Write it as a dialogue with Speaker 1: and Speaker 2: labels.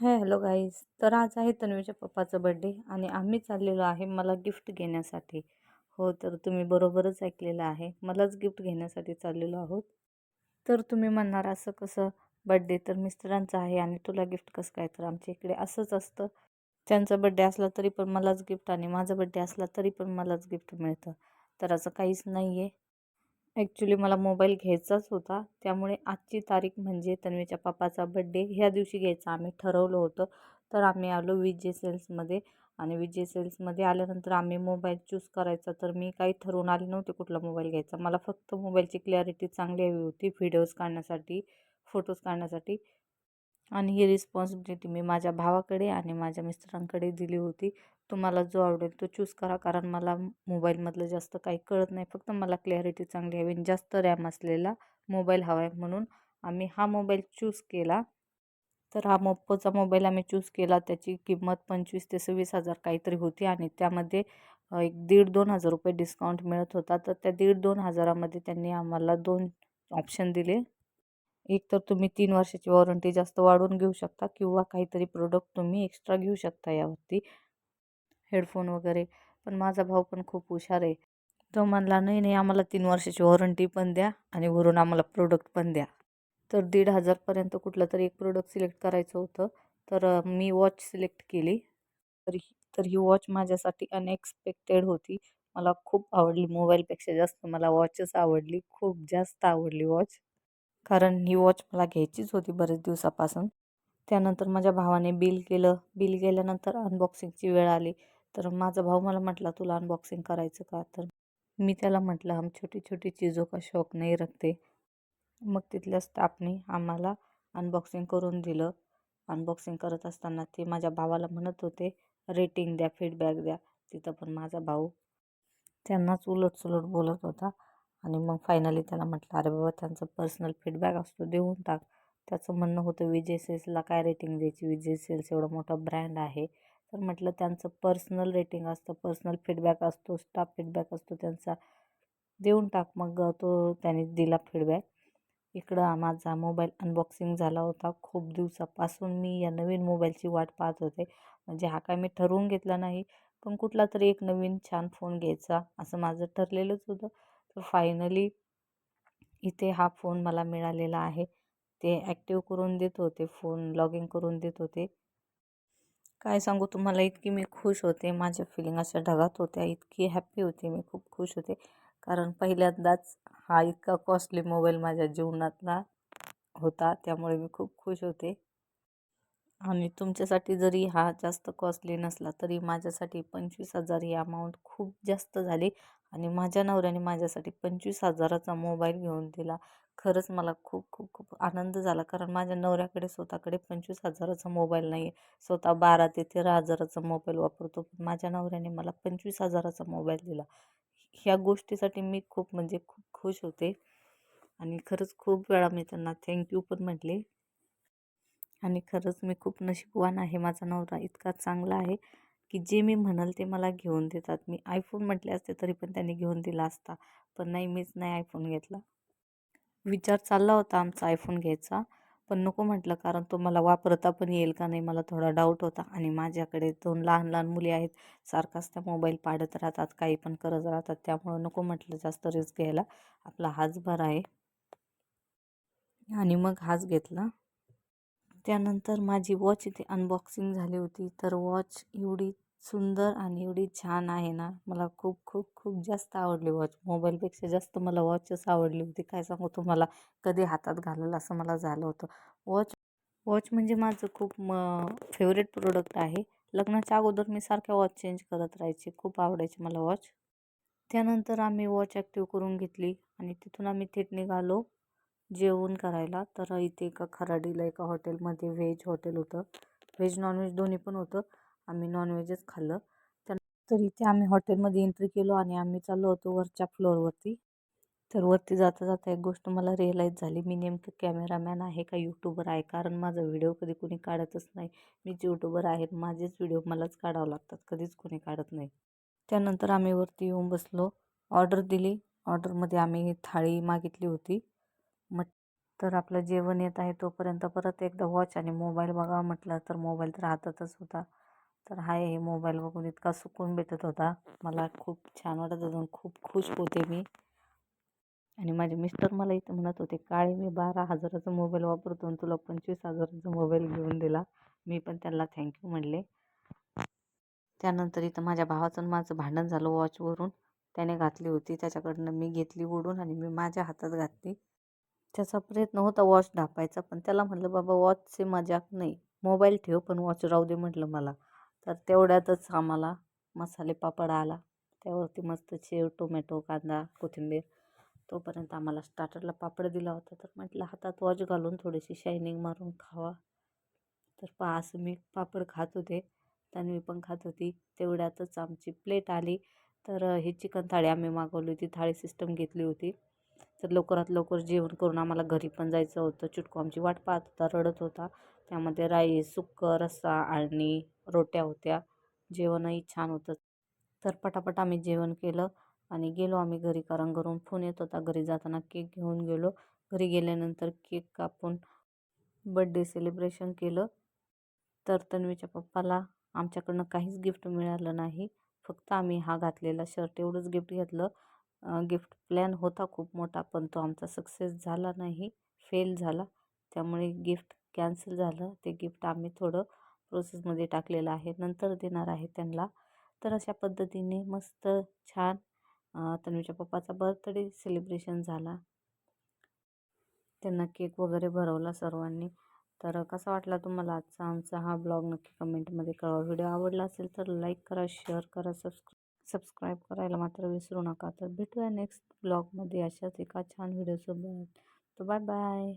Speaker 1: Hi hello guys. तर आज आहे तन्वीच्या पप्पाचा बड्डे आणि आम्ही चाललेलो आहे मला गिफ्ट घेण्यासाठी. हो तर तुम्ही बरोबरच ऐकलेलं आहे. मलाच गिफ्ट घेण्यासाठी चाललेलो आहोत. तर तुम्ही म्हणणार असं कसं? बड्डे तर मिस्टरांचा आहे आणि तुला गिफ्ट कसं काय? तर आमच्या इकडे असंच असतं. त्यांचा बड्डे असला तरी पण मलाच गिफ्ट आणि माझा बड्डे असला तरी पण मलाच गिफ्ट मिळतं. तर असं काहीच नाही आहे ॲक्च्युली मला मोबाईल घ्यायचाच होता. त्यामुळे आजची तारीख म्हणजे तन्वीच्या पापाचा बड्डे. ह्या दिवशी घ्यायचा आम्ही ठरवलं होतं. तर आम्ही आलो विजय सेल्समध्ये आणि विजय सेल्समध्ये आल्यानंतर आम्ही मोबाईल चूज करायचा. तर मी काही ठरवून आले नव्हते कुठला मोबाईल घ्यायचा. मला फक्त मोबाईलची क्लॅरिटी चांगली हवी होती. व्हिडिओज काढण्यासाठी फोटोज काढण्यासाठी. आणि ही रिस्पॉन्सिबिलिटी मी माझ्या भावाकडे आणि माझ्या मिस्टरांकडे दिली होती. तुम्हाला जो आवडेल तो चूज करा. कारण मला मोबाईलमधलं जास्त काही कळत नाही. फक्त मला क्लॅरिटी चांगली हवी आणि जास्त रॅम असलेला मोबाईल हवा आहे म्हणून आम्ही हा मोबाईल चूज केला. तर हा मोप्पोचा मोबाईल आम्ही चूज केला. त्याची किंमत पंचवीस ते सव्वीस हजार काहीतरी होती आणि त्यामध्ये एक दीड दोन हजार रुपये डिस्काउंट मिळत होता. तर त्या दीड दोन हजारामध्ये त्यांनी आम्हाला दोन ऑप्शन दिले. एक तर तुम्ही तीन वर्षाची वॉरंटी जास्त वाढवून घेऊ शकता किंवा काहीतरी प्रोडक्ट तुम्ही एक्स्ट्रा घेऊ शकता यावरती. हेडफोन वगैरे. पण माझा भाऊ पण खूप हुशार आहे. तो म्हणला नाही नाही आम्हाला तीन वर्षाची वॉरंटी पण द्या आणि वरून आम्हाला प्रोडक्ट पण द्या. तर दीड हजारपर्यंत कुठलं तरी एक प्रोडक्ट सिलेक्ट करायचं होतं. तर मी वॉच सिलेक्ट केली. तर ही तर ही वॉच माझ्यासाठी अनएक्सपेक्टेड होती. मला खूप आवडली. मोबाईलपेक्षा जास्त मला वॉचच आवडली. खूप जास्त आवडली वॉच कारण ही वॉच मला घ्यायचीच होती बरेच दिवसापासून. त्यानंतर माझ्या भावाने बिल केलं. बिल केल्यानंतर अनबॉक्सिंगची वेळ आली. तर माझा भाऊ मला म्हटला तुला अनबॉक्सिंग करायचं का? तर मी त्याला म्हटलं हम छोटी छोटी चीज़ों का शौक नाही रखते. मग तिथल्या स्टाफने आम्हाला अनबॉक्सिंग करून दिलं. अनबॉक्सिंग करत असताना ते माझ्या भावाला म्हणत होते रेटिंग द्या फीडबॅक द्या. तिथं पण माझा भाऊ त्यांनाच उलटसुलट बोलत होता. आणि मग फायनली त्याला म्हटलं अरे बाबा त्यांचा पर्सनल फीडबॅक असतो देऊन टाक. त्याचं म्हणणं होतं विजय सेल्सला काय रेटिंग द्यायची? विजय सेल्स एवढा मोठा ब्रँड आहे. तर म्हटलं त्यांचं पर्सनल रेटिंग असतं पर्सनल फीडबॅक असतो स्टाफ फीडबॅक असतो त्यांचा देऊन टाक. मग तो त्याने दिला फीडबॅक इकडं माझा मोबाईल अनबॉक्सिंग झाला होता. खूप दिवसापासून मी या नवीन मोबाईलची वाट पाहत होते. म्हणजे हा काय मी ठरवून घेतला नाही पण कुठला तरी एक नवीन छान फोन घ्यायचा असं माझं ठरलेलंच होतं. तर फायनली इथे हा फोन मला मिळालेला आहे. ते ॲक्टिव्ह करून देत होते फोन लॉग इन करून देत होते. काय सांगू तुम्हाला इतकी मी खुश होते. माझ्या फिलिंग अशा ढगात होत्या. इतकी हॅप्पी होते मी खूप खुश होते. कारण पहिल्यांदाच हा इतका कॉस्टली मोबाईल माझ्या जीवनातला होता. त्यामुळे मी खूप खुश होते. आणि तुमच्यासाठी जरी हा जास्त कॉस्टली नसला तरी माझ्यासाठी पंचवीस हजार ही अमाऊंट खूप जास्त झाली. आणि माझ्या नवऱ्याने माझ्यासाठी पंचवीस हजाराचा मोबाईल घेऊन दिला. खरंच मला खूप खूप खूप आनंद झाला. कारण माझ्या नवऱ्याकडे स्वतःकडे पंचवीस हजाराचा मोबाईल नाही आहे स्वतः बारा ते तेरा हजाराचा मोबाईल वापरतो. पण माझ्या नवऱ्याने मला पंचवीस हजाराचा मोबाईल दिला. ह्या गोष्टीसाठी मी खूप म्हणजे खूप खुश होते. आणि खरंच खूप वेळा मी त्यांना थँक्यू पण म्हटले. आणि खरंच मी खूप नशीबवान आहे. माझा नवरा इतका चांगला आहे. की जे मी म्हणाल ते मला घेऊन देतात. मी आयफोन म्हटले असते तरी पण त्यांनी घेऊन दिला असता. पण नाही मीच नाही आयफोन घेतला. विचार चालला होता आमचा आयफोन घ्यायचा. पण नको म्हटलं कारण तो मला वापरता पण येईल का नाही मला थोडा डाऊट होता. आणि माझ्याकडे दोन लहान लहान मुली आहेत. सारखाच त्या मोबाईल पाडत राहतात काही पण करत राहतात. त्यामुळं नको म्हटलं जास्त रिस्क घ्यायला. आपला हाच भर आहे. आणि मग हाच घेतला. त्यानंतर माझी वॉच इथे अनबॉक्सिंग झाली होती. तर वॉच एवढी सुंदर आणि एवढी छान आहे ना मला खूप खूप खूप जास्त आवडली वॉच मोबाईलपेक्षा जास्त मला वॉचच आवडली होती. काय सांगू तुम्हाला कधी हातात घालेल असं मला झालं होतं. वॉच वॉच म्हणजे माझं खूप म फेवरेट प्रोडक्ट आहे. लग्नाच्या अगोदर मी सारख्या वॉच चेंज करत राहायचे. खूप आवडायचे मला वॉच त्यानंतर आम्ही वॉच ॲक्टिव्ह करून घेतली आणि तिथून आम्ही थेट निघालो. जेवण करायला. तर इथे एका खराडीला एका हॉटेलमध्ये व्हेज हॉटेल होतं. व्हेज नॉनव्हेज दोन्ही पण होतं. आम्ही नॉनव्हेजच खाल्लं. त्यानंतर इथे आम्ही हॉटेलमध्ये एंट्री केलो आणि आम्ही चाललो होतो वरच्या फ्लोअरवरती. तर वरती जाता जाता एक गोष्ट मला रिअलाईज झाली. मी नेमकं कॅमेरामॅन आहे का यूट्यूबर आहे? कारण माझा व्हिडिओ कधी कोणी काढतच नाही. मीच यूट्यूबर आहे माझेच व्हिडिओ मलाच काढावं लागतात. कधीच कोणी काढत नाही. त्यानंतर आम्ही वरती येऊन बसलो. ऑर्डर दिली. ऑर्डरमध्ये आम्ही थाळी मागितली होती. मट तर आपलं जेवण येत आहे तोपर्यंत परत एकदा वॉच आणि मोबाईल बघावा म्हटलं तर मोबाईल तर हातातच होता. तर हाय हे मोबाईल बघून इतका सुकून भेटत होता. मला खूप छान वाटत होतं खूप खुश होते मी. आणि माझे मिस्टर मला इथं म्हणत होते काळे मी बारा हजाराचा मोबाईल वापरतो आणि तुला पंचवीस हजाराचा मोबाईल घेऊन दिला. मी पण त्यांना थँक्यू म्हणले. त्यानंतर इथं माझ्या भावाचं आणि माझं भांडण झालं वॉचवरून त्याने घातली होती. त्याच्याकडनं मी घेतली उडून आणि मी माझ्या हातात घातली. त्याचा प्रयत्न होता वॉच ढापायचा पण त्याला म्हटलं बाबा वॉचचे मजाक नाही. मोबाईल ठेव पण वॉच राहू दे म्हटलं मला. तर तेवढ्यातच आम्हाला मसाले पापड आला. त्यावरती मस्त शेव टोमॅटो कांदा कोथिंबीर तोपर्यंत आम्हाला स्टार्टरला पापड दिला होता. तर म्हटलं हातात वॉच घालून थोडीशी शायनिंग मारून खावा. तर पहा असं मी पापड खात होते तन्वी पण खात होती. तेवढ्यातच आमची प्लेट आली. तर ही चिकन थाळी आम्ही मागवली होती. थाळी सिस्टम घेतली होती. तर लवकरात लवकर जेवण करून आम्हाला घरी पण जायचं होतं. चुटकू आमची वाट पाहत होता रडत होता. त्यामध्ये राईस सुक्कं रस्सा आणि रोट्या होत्या. जेवणही छान होतं. तर पटापट आम्ही जेवण केलं आणि गेलो आम्ही घरी कारण घरून फोन येत होता. घरी जाताना केक घेऊन गेलो. घरी गेल्यानंतर केक कापून बड्डे सेलिब्रेशन केलं. तर तन्वीच्या पप्पाला आमच्याकडनं काहीच गिफ्ट मिळालं नाही. फक्त आम्ही हा घातलेला शर्ट एवढंच गिफ्ट घेतलं. गिफ्ट प्लॅन होता खूप मोठा पण तो आमचा सक्सेस झाला नाही फेल झाला. त्यामुळे गिफ्ट कॅन्सल झालं. ते गिफ्ट आम्ही थोडं प्रोसेसमध्ये टाकलेलं आहे नंतर देणार आहे त्यांना. तर अशा पद्धतीने मस्त छान तन्वीच्या पप्पाचा बर्थडे सेलिब्रेशन झाला. त्यांना केक वगैरे भरवला सर्वांनी. तर कसा वाटला तुम्हाला आजचा आमचा हा ब्लॉग? नक्की कमेंटमध्ये कळवा. व्हिडिओ आवडला असेल तर लाईक करा शेअर करा सबस्क्राईब सबस्क्राईब करायला मात्र विसरू नका. तर भेटूया नेक्स्ट ब्लॉगमध्ये अशाच एका छान व्हिडिओसोबत तर बाय बाय